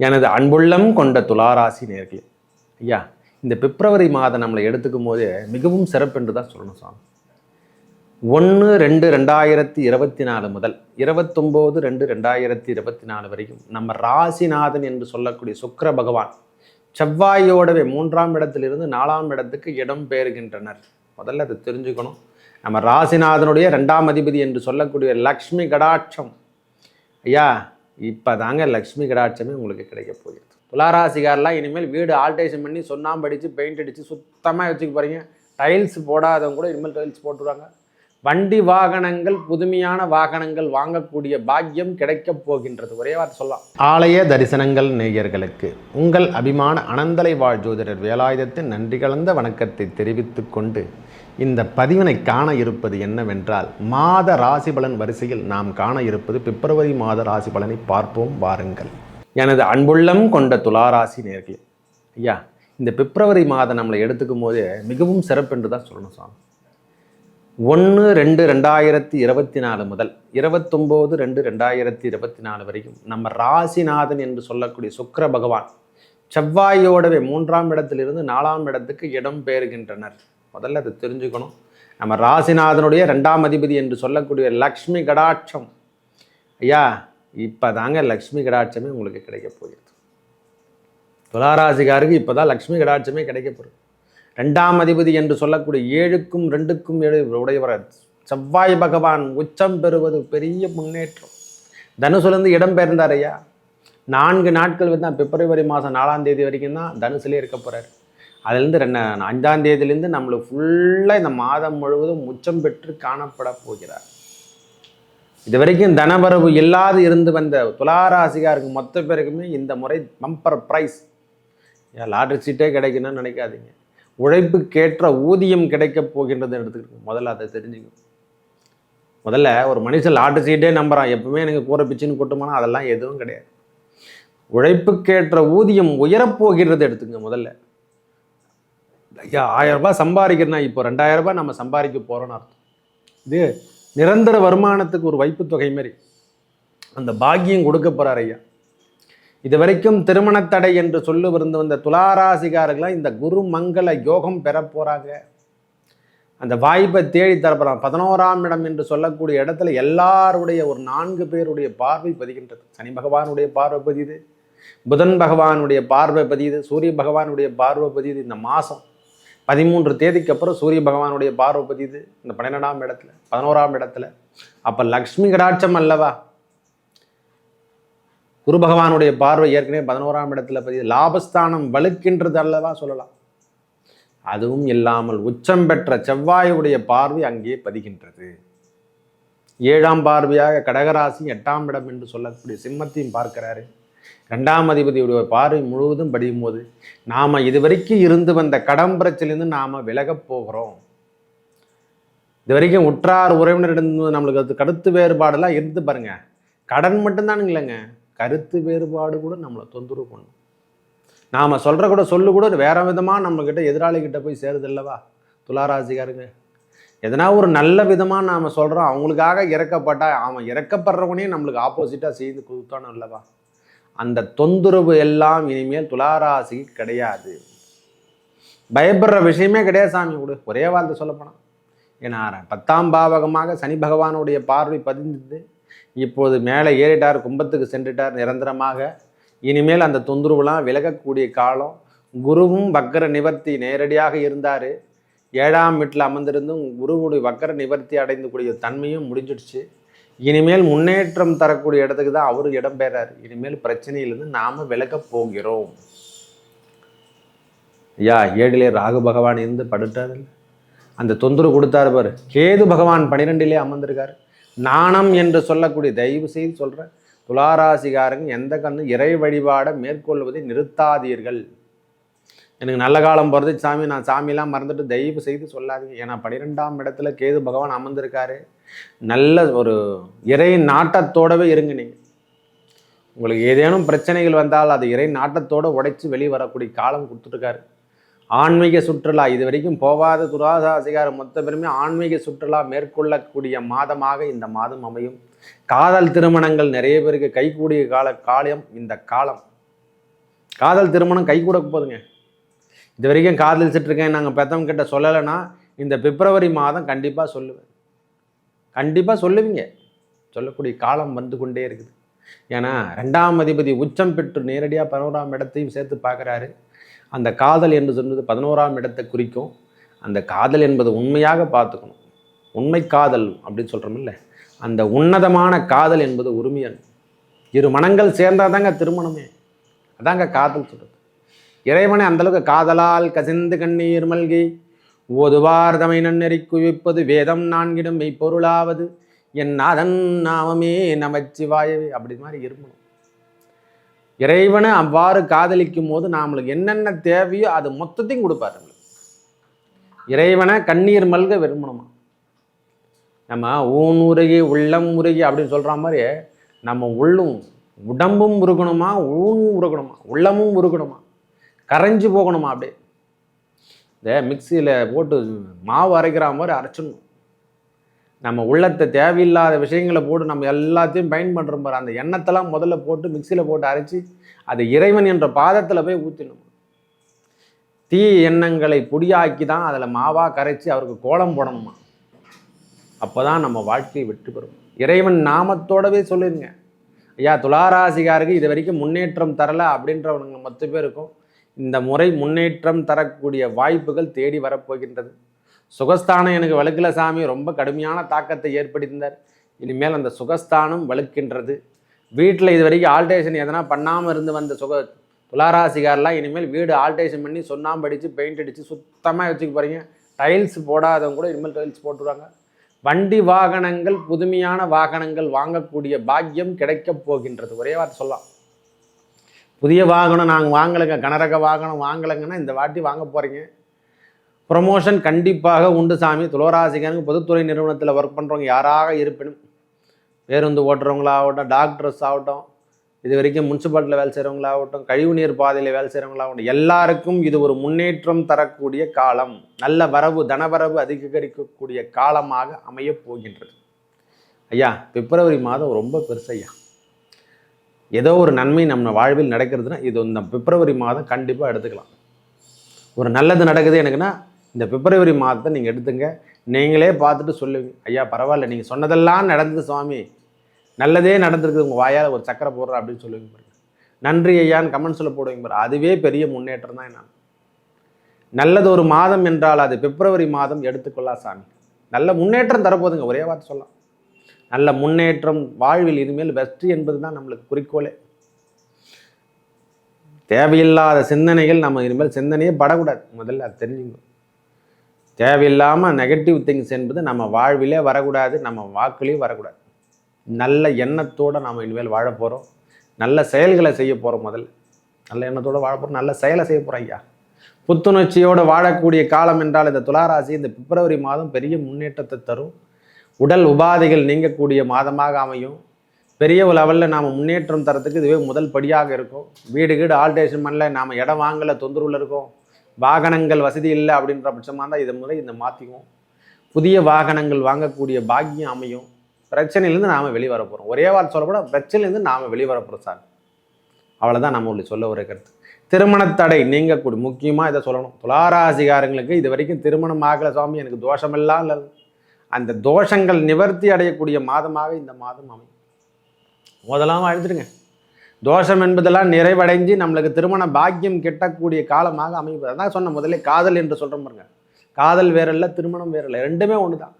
எனது அன்புள்ளம் கொண்ட துளாராசி நேர்களே ஐயா இந்த பிப்ரவரி மாதம் நம்மளை எடுத்துக்கும் போது மிகவும் சிறப்பு என்று தான் சொல்லணும் சுவாமி ஒன்று ரெண்டு ரெண்டாயிரத்தி இருபத்தி நாலு முதல் இருபத்தொம்போது ரெண்டு ரெண்டாயிரத்தி இருபத்தி நாலு வரைக்கும் நம்ம ராசிநாதன் என்று சொல்லக்கூடிய சுக்கர பகவான் செவ்வாயோடவே மூன்றாம் இடத்திலிருந்து நாலாம் இடத்துக்கு இடம் பெயர்கின்றனர். முதல்ல அதை தெரிஞ்சுக்கணும். நம்ம ராசிநாதனுடைய ரெண்டாம் அதிபதி என்று சொல்லக்கூடிய லக்ஷ்மி கடாட்சம். ஐயா இப்போ தாங்க லக்ஷ்மி கடாட்சமே உங்களுக்கு கிடைக்க போகுது துளாராசிகாரெலாம் இனிமேல் வீடு ஆல்டேஷன் பண்ணி சொன்னாம்பு அடித்து பெயிண்ட் அடித்து சுத்தமாக வச்சுக்க போகிறீங்க டைல்ஸ் போடாதவங்க கூட இனிமேல் டைல்ஸ் போட்டுருவாங்க. வண்டி வாகனங்கள் புதுமையான வாகனங்கள் வாங்கக்கூடிய பாக்கியம் கிடைக்கப் போகின்றது. ஒரே வார்த்தை சொல்லலாம். ஆலய தரிசனங்கள் நேயர்களுக்கு உங்கள் அபிமான அனந்தலை வாழ் ஜோதிடர் வேலாயுதத்தின் நன்றி கலந்த வணக்கத்தை தெரிவித்துக்கொண்டு இந்த பதிவினை காண இருப்பது என்னவென்றால் மாத ராசி பலன் வரிசையில் நாம் காண இருப்பது பிப்ரவரி மாத ராசி பலனை பார்ப்போம் வாருங்கள். எனது அன்புள்ளம் கொண்ட துளாராசி நேர்களே ஐயா இந்த பிப்ரவரி மாதம் நம்மளை எடுத்துக்கும் போது மிகவும் சிறப்பு என்று தான் சொல்லணும் சாமி. ஒன்று ரெண்டு ரெண்டாயிரத்தி இருபத்தி நாலு முதல் இருபத்தொம்போது ரெண்டு ரெண்டாயிரத்தி இருபத்தி நாலு வரைக்கும் நம்ம ராசிநாதன் என்று சொல்லக்கூடிய சுக்கர பகவான் செவ்வாயோடவே மூன்றாம் இடத்திலிருந்து நாலாம் இடத்துக்கு இடம் பெயர்கின்றனர். முதல்ல அதை தெரிஞ்சுக்கணும். நம்ம ராசிநாதனுடைய ரெண்டாம் அதிபதி என்று சொல்லக்கூடிய லக்ஷ்மி கடாட்சம். ஐயா இப்போ தாங்க லக்ஷ்மி கடாட்சமே உங்களுக்கு கிடைக்க போகிறது. துலாராசிகாருக்கு இப்போ தான் லக்ஷ்மி கடாட்சமே கிடைக்க போகிறது ரெண்டாம் அதிபதி என்று சொல்லக்கூடிய ஏழுக்கும் ரெண்டுக்கும் ஏழு உடையவர் செவ்வாய் பகவான் உச்சம் பெறுவது பெரிய முன்னேற்றம். தனுசுலேருந்து இடம் பெயர்ந்தார் ஐயா. நான்கு நாட்கள் வந்து தான் பிப்ரவரி மாதம் நாலாம் தேதி வரைக்கும் தான் தனுசுலேயே இருக்க போகிறார் அதுலேருந்து ரெண்டு அஞ்சாம் தேதியிலேருந்து நம்மளுக்கு ஃபுல்லாக இந்த மாதம் முழுவதும் உச்சம் பெற்று காணப்பட போகிறார். இது வரைக்கும் தனவரவு இல்லாது இருந்து வந்த துளாராசிகாருக்கு மொத்த பேருக்குமே இந்த முறை பம்பர் ப்ரைஸ் லாட்ரி சீட்டே கிடைக்கணும்னு நினைக்காதீங்க. உழைப்புக்கேற்ற ஊதியம் கிடைக்கப் போகின்றது எடுத்துக்கிட்டு முதல்ல அதை தெரிஞ்சுக்கணும். முதல்ல ஒரு மனுஷன் லாட்ரி சீட்டே நம்புறான். எப்பவுமே எனக்கு கூரை பிச்சுன்னு கொட்டுமானா அதெல்லாம் எதுவும் கிடையாது. உழைப்புக்கேற்ற ஊதியம் உயரப்போகிறது எடுத்துங்க முதல்ல. ஐயா ஆயிரம் ரூபாய் சம்பாதிக்கிறனா இப்போ ரெண்டாயிரம் ரூபாய் நம்ம சம்பாதிக்க போகிறோன்னு அர்த்தம். இது நிரந்தர வருமானத்துக்கு ஒரு வைப்பு தொகை மாரி. அந்த பாக்கியம் கொடுக்க போகிறார் ஐயா. இது வரைக்கும் திருமணத்தடை என்று சொல்லி விருந்து வந்த துளாராசிகாரர்களாம் இந்த குரு மங்கள யோகம் பெற போகிறாங்க அந்த வாய்ப்பை தேடி தரப்போகிறான் பதினோராம் இடம் என்று சொல்லக்கூடிய இடத்துல எல்லாருடைய ஒரு நான்கு பேருடைய பார்வை பதிகின்றது. சனி பகவானுடைய பார்வை பதியுது. புதன் பகவானுடைய பார்வை பதியுது. சூரிய பகவானுடைய பார்வை பதியுது. இந்த மாதம் பதிமூன்று தேதிக்கு அப்புறம் சூரிய பகவானுடைய பார்வை பதிது இந்த பன்னிரெண்டாம் இடத்துல பதினோராம் இடத்துல. அப்போ லக்ஷ்மி கடாட்சம் அல்லவா? குரு பகவானுடைய பார்வை ஏற்கனவே பதினோராம் இடத்துல பதியுது. லாபஸ்தானம் வலுக்கின்றது அல்லவா சொல்லலாம். அதுவும் இல்லாமல் உச்சம் பெற்ற செவ்வாயுடைய பார்வை அங்கே பதிகின்றது. ஏழாம் பார்வையாக கடகராசி எட்டாம் இடம் என்று சொல்லக்கூடிய சிம்மத்தையும் பார்க்கிறாரு. ரெண்டாம் அதிபதியுடைய பார்வை முழுவதும் படியும் போது நாம் இதுவரைக்கும் இருந்து வந்த கடம்பரச்சிலிருந்து நாம் விலகப் போகிறோம். இது வரைக்கும் உற்றார் உறவினரிடம் நம்மளுக்கு அது கருத்து வேறுபாடெல்லாம் இருந்து பாருங்க. கடன் மட்டும்தானுங்க இல்லைங்க கருத்து வேறுபாடு கூட நம்மளை தொந்தரவு பண்ணும். நாம் சொல்கிற கூட சொல்லு கூட வேற விதமாக நம்மக்கிட்ட எதிராளிகிட்ட போய் சேருது இல்லவா துளாராசிக்காருங்க. எதனா ஒரு நல்ல விதமாக நாம் சொல்கிறோம் அவங்களுக்காக இறக்கப்பட்டா அவன் இறக்கப்படுறவனையும் நம்மளுக்கு ஆப்போசிட்டாக செய்து கொடுத்தானோ அல்லவா? அந்த தொந்தரவு எல்லாம் இனிமேல் துளாராசிக்கு கிடையாது. பயப்படுற விஷயமே கிடையாது சாமி கொடு ஒரே வார்த்தை சொல்லப்போனால் ஏன்னா பத்தாம் பாவகமாக சனி பகவானுடைய பார்வை பதிந்தது. இப்போது மேலே ஏறிட்டார் கும்பத்துக்கு சென்றுட்டார் நிரந்தரமாக. இனிமேல் அந்த தொந்தரவுலாம் விலகக்கூடிய காலம். குருவும் வக்கர நிவர்த்தி நேரடியாக இருந்தார். ஏழாம் வீட்டில் அமர்ந்திருந்தும் குருவுடைய வக்கர நிவர்த்தி அடைந்து கூடிய தன்மையும் முடிஞ்சிடுச்சு. இனிமேல் முன்னேற்றம் தரக்கூடிய இடத்துக்கு தான் அவர் இடம் பெறார் இனிமேல் பிரச்சனையிலிருந்து நாம் விலகப் போகிறோம். ஐயா ஏழிலே ராகு பகவான் இருந்து படுத்தார். அந்த தொந்தரவு கொடுத்தாரு பாரு. கேது பகவான் பனிரெண்டிலே அமர்ந்திருக்கார். நாணம் என்று சொல்லக்கூடிய தயவு செய்து சொல்கிறேன் துளாராசிகாரங்க எந்த கண்ணு இறை வழிபாடை மேற்கொள்வதை நிறுத்தாதீர்கள். எனக்கு நல்ல காலம் போகிறது சாமி நான் சாமியெல்லாம் மறந்துட்டு தயவு செய்து சொல்லாதீங்க. ஏன்னா பன்னிரெண்டாம் இடத்துல கேது பகவான் அமர்ந்திருக்காரு. நல்ல ஒரு இறை நாட்டத்தோடவே இருங்க நீங்கள் உங்களுக்கு ஏதேனும் பிரச்சனைகள் வந்தால் அது இறை நாட்டத்தோடு உடைச்சி வெளியே வரக்கூடிய காலம் கொடுத்துருக்காரு ஆன்மீக சுற்றுலா இது வரைக்கும் போகாத துராசாசிகாரம் மொத்த பெருமை ஆன்மீக சுற்றுலா மேற்கொள்ளக்கூடிய மாதமாக இந்த மாதம் அமையும். காதல் திருமணங்கள் நிறைய பேருக்கு கைகூடிய கால காலம் இந்த காலம். காதல் திருமணம் கைகூட போதுங்க. இது வரைக்கும் காதலிச்சிட்ருக்கேன் நாங்கள் பெத்தவங்க கிட்ட சொல்லலைன்னா இந்த பிப்ரவரி மாதம் கண்டிப்பாக சொல்லுவேன். கண்டிப்பாக சொல்லுவீங்க. சொல்லக்கூடிய காலம் வந்து கொண்டே இருக்குது. ஏன்னா ரெண்டாம் அதிபதி உச்சம் பெற்று நேரடியாக பதினோராம் இடத்தையும் சேர்த்து பார்க்குறாரு. அந்த காதல் என்று சொன்னது பதினோராம் இடத்தை குறிக்கும். அந்த காதல் என்பது உண்மையாக பார்த்துக்கணும். உண்மை காதல் அப்படின்னு சொல்கிறோமில்ல அந்த உன்னதமான காதல் என்பது உரிமையன். இரு மனங்கள் சேர்ந்தால் தாங்க திருமணமே. அதாங்க காதல் சொல்கிறது இறைவனை அந்தளவுக்கு காதலால் கசிந்து கண்ணீர் மல்கி ஓதுவார் தமை நன்னெறி குவிப்பது வேதம் நான்கிடம் மெய்ப்பொருளாவது. என் நாதன் நாமமே நமச்சிவாயவே. அப்படி மாதிரி இருக்கணும். இறைவனை அவ்வாறு காதலிக்கும் போது நாமளுக்கு என்னென்ன தேவையோ அது மொத்தத்தையும் கொடுப்பாரு நம்மளுக்கு. இறைவனை கண்ணீர் மல்க விரும்பணுமா? நம்ம ஊன் உருகி உள்ளம் உருகி அப்படின்னு சொல்கிற மாதிரி நம்ம உள்ளும் உடம்பும் உருகணுமா? ஊனும் உருகணுமா? உள்ளமும் உருகணுமா? கரைஞ்சி போகணுமா அப்படியே? இந்த மிக்சியில் போட்டு மாவு அரைக்கிற மாதிரி அரைச்சிடணும். நம்ம உள்ளத்தை தேவையில்லாத விஷயங்களை போட்டு நம்ம எல்லாத்தையும் பயன் பண்ணுற மாதிரி அந்த எண்ணத்தெல்லாம் முதல்ல போட்டு மிக்சியில் போட்டு அரைச்சி அது இறைவன் என்ற பாதத்தில் போய் ஊற்றிடணும் தீ எண்ணங்களை பொடியாக்கி தான் அதில் மாவாக கரைச்சி அவருக்கு கோலம் போடணுமா? அப்போ தான் நம்ம வாழ்க்கையை வெற்றி பெறும். இறைவன் நாமத்தோடவே சொல்லிடுங்க. ஐயா துளாராசிகாருக்கு இது வரைக்கும் முன்னேற்றம் தரலை அப்படின்றவனுங்க மொத்த பேருக்கும். இந்த முறை முன்னேற்றம் தரக்கூடிய வாய்ப்புகள் தேடி வரப்போகின்றது. சுகஸ்தானம் எனக்கு வழுக்கல சாமி ரொம்ப கடுமையான தாக்கத்தை ஏற்படுத்தினார். இனிமேல் அந்த சுகஸ்தானம் வலுக்கின்றது வீட்டில் இது வரைக்கும் ஆல்டேஷன் எதனா பண்ணாமல் இருந்து வந்த சுக துளாராசிகாரெலாம் இனிமேல் வீடு ஆல்டேஷன் பண்ணி சொன்னாம்பு அடித்து பெயிண்ட் அடித்து சுத்தமாக வச்சுக்க போகிறீங்க டைல்ஸ் போடாதவங்க கூட இனிமேல் டைல்ஸ் போட்டுருவாங்க. வண்டி வாகனங்கள் புதுமையான வாகனங்கள் வாங்கக்கூடிய பாக்கியம் கிடைக்கப் போகின்றது. ஒரே வார்த்தை சொல்லலாம். புதிய வாகனம் நாங்கள் வாங்கலைங்க. கனரக வாகனம் வாங்கலைங்கன்னா இந்த வாட்டி வாங்க போகிறீங்க ப்ரொமோஷன் கண்டிப்பாக உண்டு சாமி. துளராசிகனுக்கு பொதுத்துறை நிறுவனத்தில் ஒர்க் பண்ணுறவங்க யாராக இருப்பினும் பேருந்து ஓட்டுறவங்களாகட்டும் டாக்டர்ஸ் ஆகட்டும் இது வரைக்கும் முனிசிபாலிட்டியில் வேலை செய்கிறவங்களாகட்டும் கழிவுநீர் பாதையில் வேலை செய்கிறவங்களாகட்டும் எல்லாருக்கும் இது ஒரு முன்னேற்றம் தரக்கூடிய காலம். நல்ல வரவு தனவரவு அதிகரிக்கக்கூடிய காலமாக அமையப் போகின்றது. ஐயா பிப்ரவரி மாதம் ரொம்ப பெருசு ஐயா. ஏதோ ஒரு நன்மை நம்ம வாழ்வில் நடக்கிறதுனா இது இந்த பிப்ரவரி மாதம் கண்டிப்பாக எடுத்துக்கலாம். ஒரு நல்லது நடக்குது எனக்குன்னா இந்த பிப்ரவரி மாதத்தை நீங்கள் எடுத்துங்க. நீங்களே பார்த்துட்டு சொல்லுவீங்க ஐயா பரவாயில்ல நீங்கள் சொன்னதெல்லாம் நடந்தது சுவாமி. நல்லதே நடந்திருக்குது உங்கள் வாயால் ஒரு சக்கரை போடுற அப்படின்னு சொல்லுவீங்க பாருங்க. நன்றி ஐயான்னு கமெண்ட்ஸில் போடுவீங்க பாரு அதுவே பெரிய முன்னேற்றம் தான் நான் நல்லது ஒரு மாதம் என்றால் அது பிப்ரவரி மாதம் எடுத்துக்கொள்ளா சாமி. நல்ல முன்னேற்றம் தரப்போதுங்க ஒரே வார்த்தை சொல்லலாம். நல்ல முன்னேற்றம் வாழ்வில் இனிமேல் வெற்றி என்பது தான் நம்மளுக்கு குறிக்கோளே. தேவையில்லாத சிந்தனைகள் நம்ம இனிமேல் சிந்தனையே படக்கூடாது. முதல்ல அது தெரிஞ்சுங்க தேவையில்லாமல் நெகட்டிவ் திங்ஸ் என்பது நம்ம வாழ்விலே வரக்கூடாது நம்ம வாக்குலேயும் வரக்கூடாது. நல்ல எண்ணத்தோடு நாம் இனிமேல் வாழ போகிறோம் நல்ல செயல்களை செய்ய போகிறோம் முதல்ல. நல்ல எண்ணத்தோடு வாழ போகிறோம் நல்ல செயலை செய்ய போகிறோம் ஐயா. புத்துணர்ச்சியோடு வாழக்கூடிய காலம் என்றால் இந்த துளாராசி இந்த பிப்ரவரி மாதம் பெரிய முன்னேற்றத்தை தரும். உடல் உபாதைகள் நீங்கக்கூடிய மாதமாக அமையும். பெரிய லெவலில் நாம் முன்னேற்றம் தரத்துக்கு இதுவே முதல் படியாக இருக்கும். வீடு கீடு ஆல்டேஷன் பண்ணல நாம் இடம் வாங்கலை தொந்தரவில் இருக்கோம். வாகனங்கள் வசதி இல்லை அப்படின்ற பட்சமாக தான் இதை முறை இந்த மாற்றிக்குவோம் புதிய வாகனங்கள் வாங்கக்கூடிய பாக்கியம் அமையும். பிரச்சனையிலேருந்து நாம் வெளிவர போகிறோம் ஒரே வார்த்தை சொல்லப்பட பிரச்சனையிலேருந்து நாம் வெளிவர போகிறோம் சார். அவ்வளோதான் நம்ம உங்களுக்கு சொல்ல ஒரு கருத்து. திருமணத்தடை நீங்கக்கூடிய முக்கியமாக இதை சொல்லணும். துளாராசிகாரங்களுக்கு இது வரைக்கும் திருமணம் ஆகலை சுவாமி. எனக்கு தோஷமெல்லாம் இல்லை. அந்த தோஷங்கள் நிவர்த்தி அடையக்கூடிய மாதமாக இந்த மாதம் அமையும். முதலாம் அழுதுடுங்க தோஷம் என்பதெல்லாம் நிறைவடைஞ்சு நம்மளுக்கு திருமண பாக்கியம் கெட்டக்கூடிய காலமாக அமைப்பது அதான் சொன்ன முதல்ல காதல் என்று சொல்கிறோம் பாருங்க. காதல் வேறல்ல திருமணம் வேறல்ல ரெண்டுமே ஒன்று தான்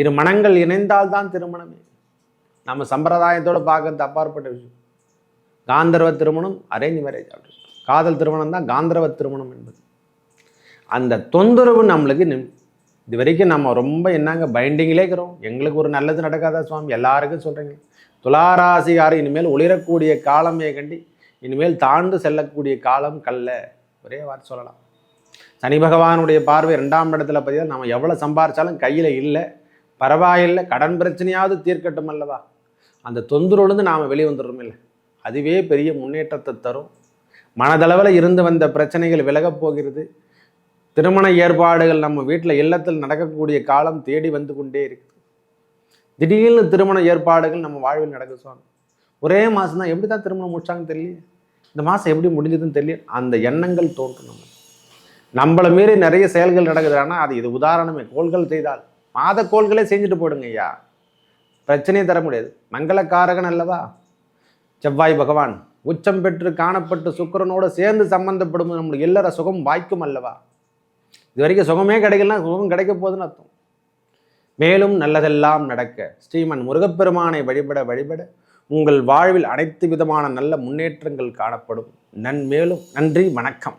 இரு மனங்கள் இணைந்தால் தான் திருமணமே. நம்ம சம்பிரதாயத்தோடு பார்க்கறது அப்பாற்பட்ட விஷயம். காந்தர்வ திருமணம் அரேஞ்ச் மேரேஜ் அப்படின்னு. காதல் திருமணம் தான் காந்தர்வ திருமணம் என்பது. அந்த தொந்தரவு நம்மளுக்கு இது வரைக்கும் நம்ம ரொம்ப என்னங்க பைண்டிங்லே இருக்கிறோம். எங்களுக்கு ஒரு நல்லது நடக்காதா சுவாமி? எல்லாருக்கும் சொல்கிறீங்க துளாராசிகாரம் இனிமேல் ஒளிரக்கூடிய காலமே கண்டி இனிமேல் தாண்டு செல்லக்கூடிய காலம் கல்ல. ஒரே வார்த்தை சொல்லலாம். சனி பகவானுடைய பார்வை ரெண்டாம் இடத்துல பார்த்தீங்கன்னா நம்ம எவ்வளோ சம்பாரித்தாலும் கையில் இல்லை. பரவாயில்லை கடன் பிரச்சனையாவது தீர்க்கட்டும் அல்லவா? அந்த தொந்தரவுலேருந்து நாம் வெளியே வந்துடுறோம் இல்லை. அதுவே பெரிய முன்னேற்றத்தை தரும். மனதளவில் இருந்து வந்த பிரச்சனைகள் விலகப் போகிறது. திருமண ஏற்பாடுகள் நம்ம வீட்டில் இல்லத்தில் நடக்கக்கூடிய காலம் தேடி வந்து கொண்டே இருக்குது திடீர்னு திருமண ஏற்பாடுகள் நம்ம வாழ்வில் நடக்க சுவாமி. ஒரே மாதம் தான் எப்படி தான் திருமணம் முடிச்சாங்கன்னு தெரியல இந்த மாதம் எப்படி முடிஞ்சதுன்னு தெரியல அந்த எண்ணங்கள் தோன்றும் நம்ம நம்மளை மீறி நிறைய செயல்கள் நடக்குது. ஆனால் அது இது உதாரணமே. கோள்கள் செய்தால். மாத கோள்களே செஞ்சுட்டு போடுங்க ஐயா. பிரச்சனையே தர முடியாது. மங்களக்காரகன் அல்லவா? செவ்வாய் பகவான். உச்சம் பெற்று காணப்பட்டு சுக்கரனோடு சேர்ந்து சம்பந்தப்படும் நம்மளுக்கு எல்லார சுகம் வாய்க்கும் அல்லவா? இது வரைக்கும் சுகமே கிடைக்கலனா சுகம் கிடைக்க போகுதுன்னு அர்த்தம். மேலும் நல்லதெல்லாம் நடக்க ஸ்ரீமன் முருகப்பெருமானை வழிபட வழிபட உங்கள் வாழ்வில் அனைத்து விதமான நல்ல முன்னேற்றங்கள் காணப்படும். நன்மேலும் நன்றி வணக்கம்.